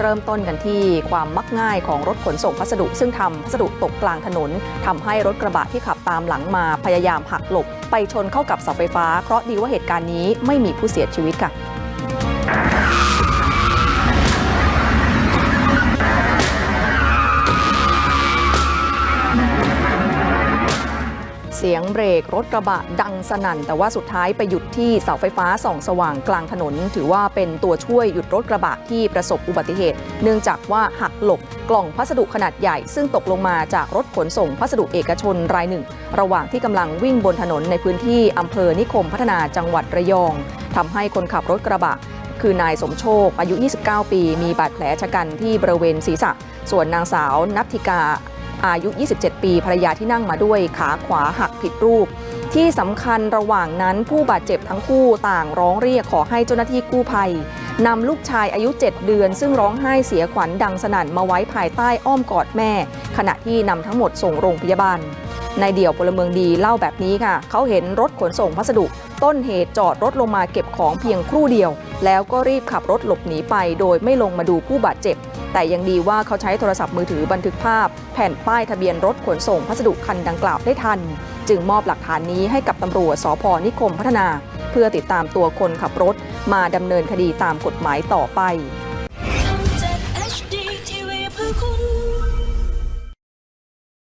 เริ่มต้นกันที่ความมักง่ายของรถขนส่งพัสดุ ซึ่งทำพัสดุตกกลางถนนทำให้รถกระบะที่ขับตามหลังมาพยายามหักหลบ ไปชนเข้ากับเสาไฟฟ้า เพราะดีว่าเหตุการณ์นี้ไม่มีผู้เสียชีวิตค่ะ เสียงเบรกรถกระบะดังสนั่น แต่ว่าสุดท้ายไปหยุดที่เสาไฟฟ้าส่องสว่างกลางถนน ถือว่าเป็นตัวช่วยหยุดรถกระบะที่ประสบอุบัติเหตุ เนื่องจากว่าหักหลบกล่องพัสดุขนาดใหญ่ ซึ่งตกลงมาจากรถขนส่งพัสดุเอกชนรายหนึ่ง ระหว่างที่กำลังวิ่งบนถนนในพื้นที่อำเภอนิคมพัฒนาจังหวัดระยองทำให้คนขับรถกระบะคือนายสมโชค อายุ 29 ปี มีบาดแผลชะกันที่บริเวณศีรษะ ส่วนนางสาวนัทธิกา อายุ 27 ปีภรรยาที่นั่งมาด้วยขาขวาหักผิดรูป ที่สำคัญระหว่างนั้นผู้บาดเจ็บทั้งคู่ต่างร้องเรียกขอให้เจ้าหน้าที่กู้ภัยนำลูกชายอายุ 7 เดือน ซึ่งร้องไห้เสียขวัญดังสนั่นมาไว้ภายใต้อ้อมกอดแม่ ขณะที่นำทั้งหมดส่งโรงพยาบาล ในเดี่ยวพลเมืองดีเล่าแบบนี้ค่ะ เขาเห็นรถขนส่งพัสดุ ต้นเหตุจอดรถลงมาเก็บของเพียงครู่เดียว แล้วก็รีบขับรถหลบหนีไป โดยไม่ลงมาดูผู้บาดเจ็บ แต่ยังดีว่าเขาใช้โทรศัพท์มือถือบันทึกภาพ แผ่นป้ายทะเบียนรถขนส่งพัสดุคันดังกล่าวได้ทัน จึงมอบหลักฐานนี้ให้กับตำรวจสพนิคมพัฒนา เพื่อติดตามตัวคนขับรถ มาดำเนินคดีตามกฎหมายต่อไป